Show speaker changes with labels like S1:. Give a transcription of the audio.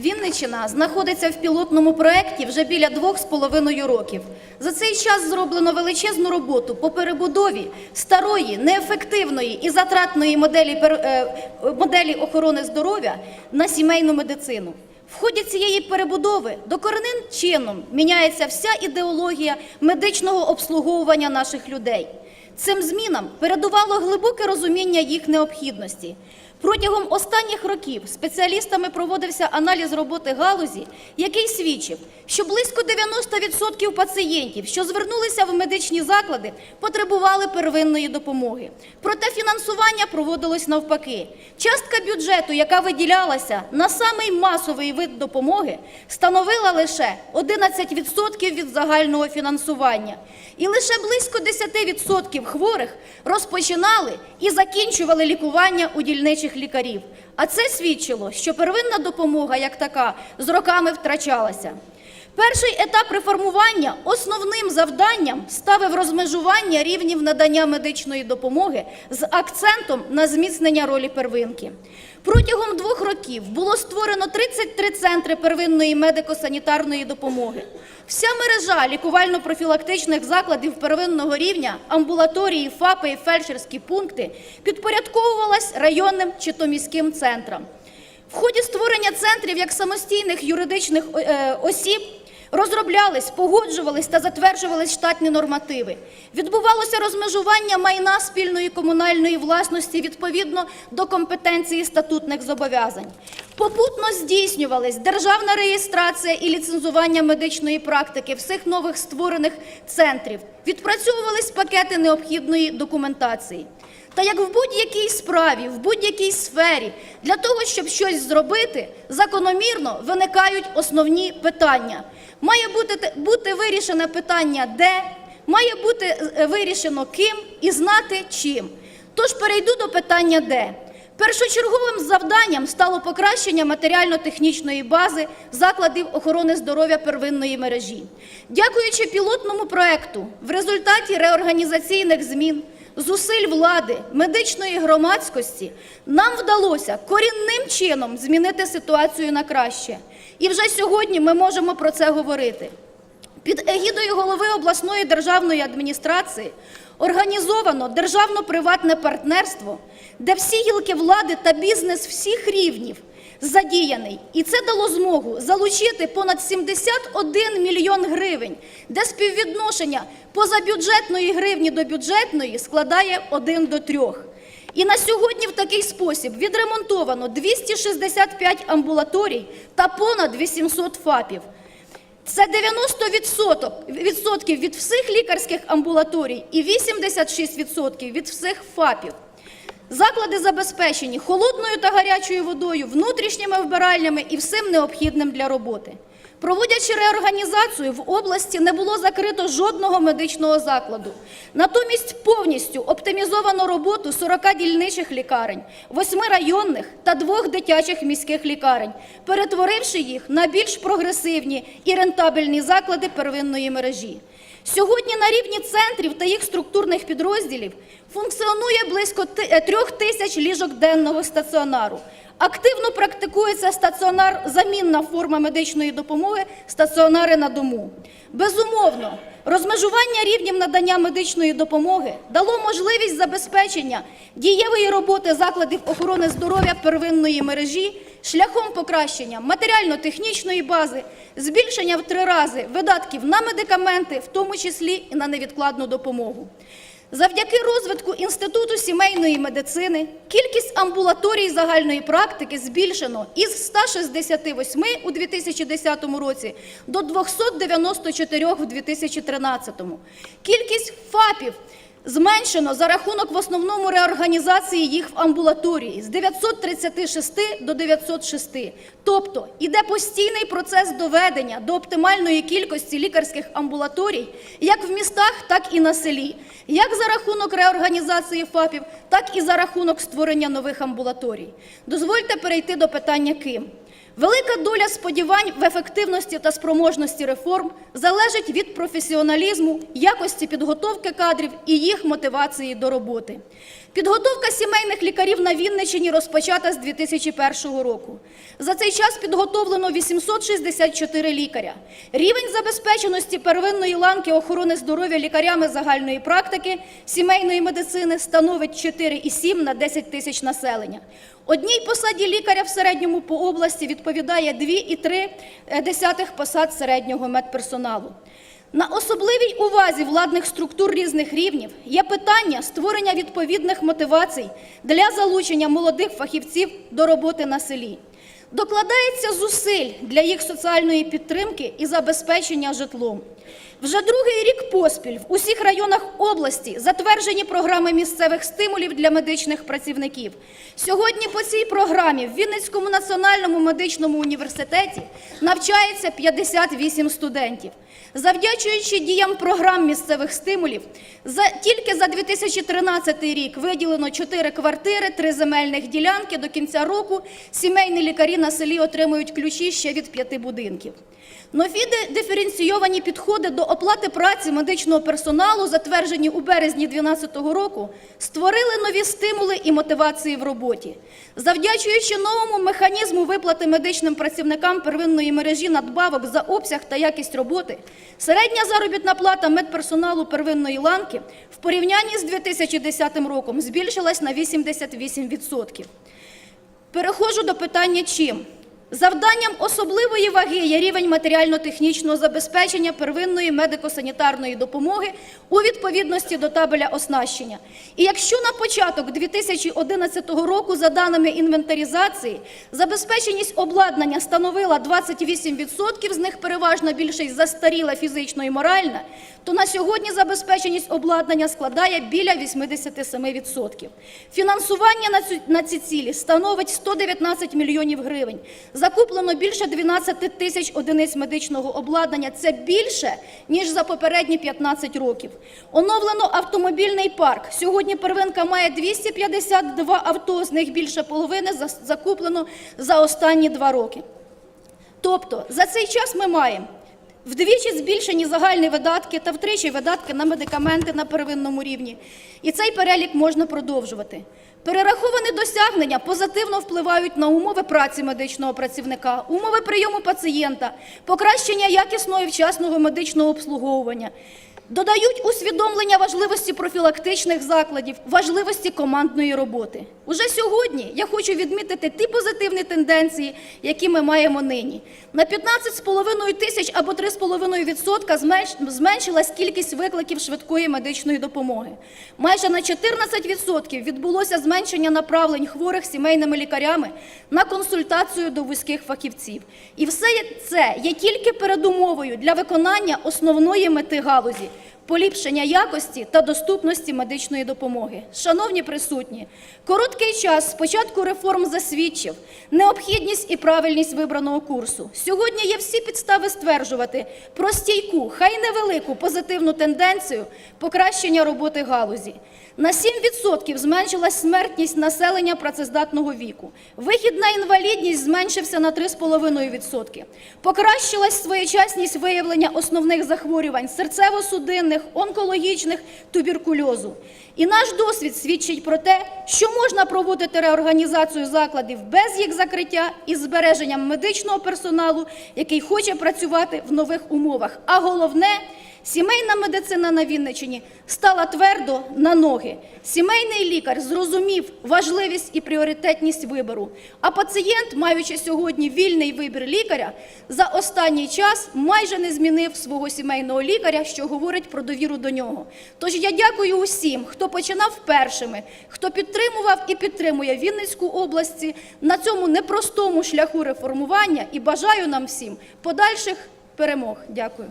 S1: Вінниччина знаходиться в пілотному проєкті вже біля двох з половиною років. За цей час зроблено величезну роботу по перебудові старої, неефективної і затратної моделі, е, моделі охорони здоров'я на сімейну медицину. В ході цієї перебудови докоренним чином міняється вся ідеологія медичного обслуговування наших людей. Цим змінам передувало глибоке розуміння їх необхідності. Протягом останніх років спеціалістами проводився аналіз роботи галузі, який свідчив, що близько 90% пацієнтів, що звернулися в медичні заклади, потребували первинної допомоги. Проте фінансування проводилось навпаки. Частка бюджету, яка виділялася на самий масовий вид допомоги, становила лише 11% від загального фінансування. І лише близько 10% хворих розпочинали і закінчували лікування у дільничих лікарів. А це свідчило, що первинна допомога як така з роками втрачалася. Перший етап реформування основним завданням ставив розмежування рівнів надання медичної допомоги з акцентом на зміцнення ролі первинки. Протягом двох років було створено 33 центри первинної медико-санітарної допомоги. Вся мережа лікувально-профілактичних закладів первинного рівня, амбулаторії, ФАПи і фельдшерські пункти підпорядковувалась районним чи то міським центрам. В ході створення центрів як самостійних юридичних е, осіб розроблялись, погоджувались та затверджувались штатні нормативи. Відбувалося розмежування майна спільної комунальної власності відповідно до компетенції статутних зобов'язань. Попутно здійснювались державна реєстрація і ліцензування медичної практики всіх нових створених центрів. Відпрацьовувались пакети необхідної документації. Та як в будь-якій справі, в будь-якій сфері, для того, щоб щось зробити, закономірно виникають основні питання. Має бути, бути вирішене питання де, має бути е, вирішено ким і знати чим. Тож перейду до питання де. Першочерговим завданням стало покращення матеріально-технічної бази закладів охорони здоров'я первинної мережі. Дякуючи пілотному проекту, в результаті реорганізаційних змін, зусиль влади, медичної громадськості, нам вдалося корінним чином змінити ситуацію на краще. І вже сьогодні ми можемо про це говорити. Під егідою голови обласної державної адміністрації організовано державно-приватне партнерство, де всі гілки влади та бізнес всіх рівнів задіяний. І це дало змогу залучити понад 71 мільйон гривень, де співвідношення позабюджетної гривні до бюджетної складає 1 до 3. І на сьогодні в такий спосіб відремонтовано 265 амбулаторій та понад 800 ФАПів. Це 90% відсотків від всіх лікарських амбулаторій і 86% від всіх ФАПів. Заклади забезпечені холодною та гарячою водою, внутрішніми вбиральнями і всім необхідним для роботи. Проводячи реорганізацію, в області не було закрито жодного медичного закладу. Натомість повністю оптимізовано роботу 40 дільничих лікарень, 8 районних та двох дитячих міських лікарень, перетворивши їх на більш прогресивні і рентабельні заклади первинної мережі. Сьогодні на рівні центрів та їх структурних підрозділів функціонує близько е, трьох тисяч ліжок денного стаціонару. Активно практикується стаціонар, замінна форма медичної допомоги, стаціонари на дому. Безумовно, розмежування рівнів надання медичної допомоги дало можливість забезпечення дієвої роботи закладів охорони здоров'я первинної мережі шляхом покращення матеріально-технічної бази, збільшення в три рази видатків на медикаменти, в тому числі і на невідкладну допомогу. Завдяки розвитку Інституту сімейної медицини кількість амбулаторій загальної практики збільшено із 168 у 2010 році до 294 в 2013. Кількість ФАПів зменшено за рахунок в основному реорганізації їх в амбулаторії з 936 до 906. Тобто іде постійний процес доведення до оптимальної кількості лікарських амбулаторій як в містах, так і на селі, як за рахунок реорганізації ФАПів, так і за рахунок створення нових амбулаторій. Дозвольте перейти до питання ким. Велика доля сподівань в ефективності та спроможності реформ залежить від професіоналізму, якості підготовки кадрів і їх мотивації до роботи. Підготовка сімейних лікарів на Вінниччині розпочата з 2001 року. За цей час підготовлено 864 лікаря. Рівень забезпеченості первинної ланки охорони здоров'я лікарями загальної практики сімейної медицини становить 4,7 на 10 тисяч населення. Одній посаді лікаря в середньому по області відповідає 2,3 посад середнього медперсоналу. На особливій увазі владних структур різних рівнів є питання створення відповідних мотивацій для залучення молодих фахівців до роботи на селі. Докладається зусиль для їх соціальної підтримки і забезпечення житлом. Вже другий рік поспіль в усіх районах області затверджені програми місцевих стимулів для медичних працівників. Сьогодні по цій програмі в Вінницькому національному медичному університеті навчається 58 студентів. Завдячуючи діям програм місцевих стимулів, за, тільки за 2013 рік виділено 4 квартири, 3 земельних ділянки. До кінця року сімейні лікарі на селі отримують ключі ще від 5 будинків. Нові диференційовані підходи до оплати праці медичного персоналу, затверджені у березні 2012 року, створили нові стимули і мотивації в роботі. Завдячуючи новому механізму виплати медичним працівникам первинної мережі надбавок за обсяг та якість роботи, середня заробітна плата медперсоналу первинної ланки в порівнянні з 2010 роком збільшилась на 88%. Переходжу до питання чим. Завданням особливої ваги є рівень матеріально-технічного забезпечення первинної медико-санітарної допомоги у відповідності до табеля оснащення. І якщо на початок 2011 року, за даними інвентаризації, забезпеченість обладнання становила 28%, з них переважно більшість застаріла фізично і морально, то на сьогодні забезпеченість обладнання складає біля 87%. Фінансування на ці цілі становить 119 мільйонів гривень. Закуплено більше 12 тисяч одиниць медичного обладнання. Це більше, ніж за попередні 15 років. Оновлено автомобільний парк. Сьогодні первинка має 252 авто, з них більше половини закуплено за останні два роки. Тобто за цей час ми маємо вдвічі збільшені загальні видатки та втричі видатки на медикаменти на первинному рівні. І цей перелік можна продовжувати. Перераховані досягнення позитивно впливають на умови праці медичного працівника, умови прийому пацієнта, покращення якісного і вчасного медичного обслуговування. Додають усвідомлення важливості профілактичних закладів, важливості командної роботи. Уже сьогодні я хочу відмітити ті позитивні тенденції, які ми маємо нині. На 15,5 тисяч або 3,5% зменш- зменшилась кількість викликів швидкої медичної допомоги. Майже на 14% відбулося зменшення направлень хворих сімейними лікарями на консультацію до вузьких фахівців. І все це є тільки передумовою для виконання основної мети галузі поліпшення якості та доступності медичної допомоги. Шановні присутні, короткий час з початку реформ засвідчив необхідність і правильність вибраного курсу. Сьогодні є всі підстави стверджувати про стійку, хай невелику позитивну тенденцію покращення роботи галузі. На 7% зменшилась смертність населення працездатного віку. Вихід на інвалідність зменшився на 3,5%. Покращилась своєчасність виявлення основних захворювань серцево-судинних, онкологічних, туберкульозу. І наш досвід свідчить про те, що можна проводити реорганізацію закладів без їх закриття із збереженням медичного персоналу, який хоче працювати в нових умовах. А головне – Сімейна медицина на Вінниччині стала твердо на ноги. Сімейний лікар зрозумів важливість і пріоритетність вибору. А пацієнт, маючи сьогодні вільний вибір лікаря, за останній час майже не змінив свого сімейного лікаря, що говорить про довіру до нього. Тож я дякую усім, хто починав першими, хто підтримував і підтримує Вінницьку області на цьому непростому шляху реформування і бажаю нам всім подальших перемог. Дякую.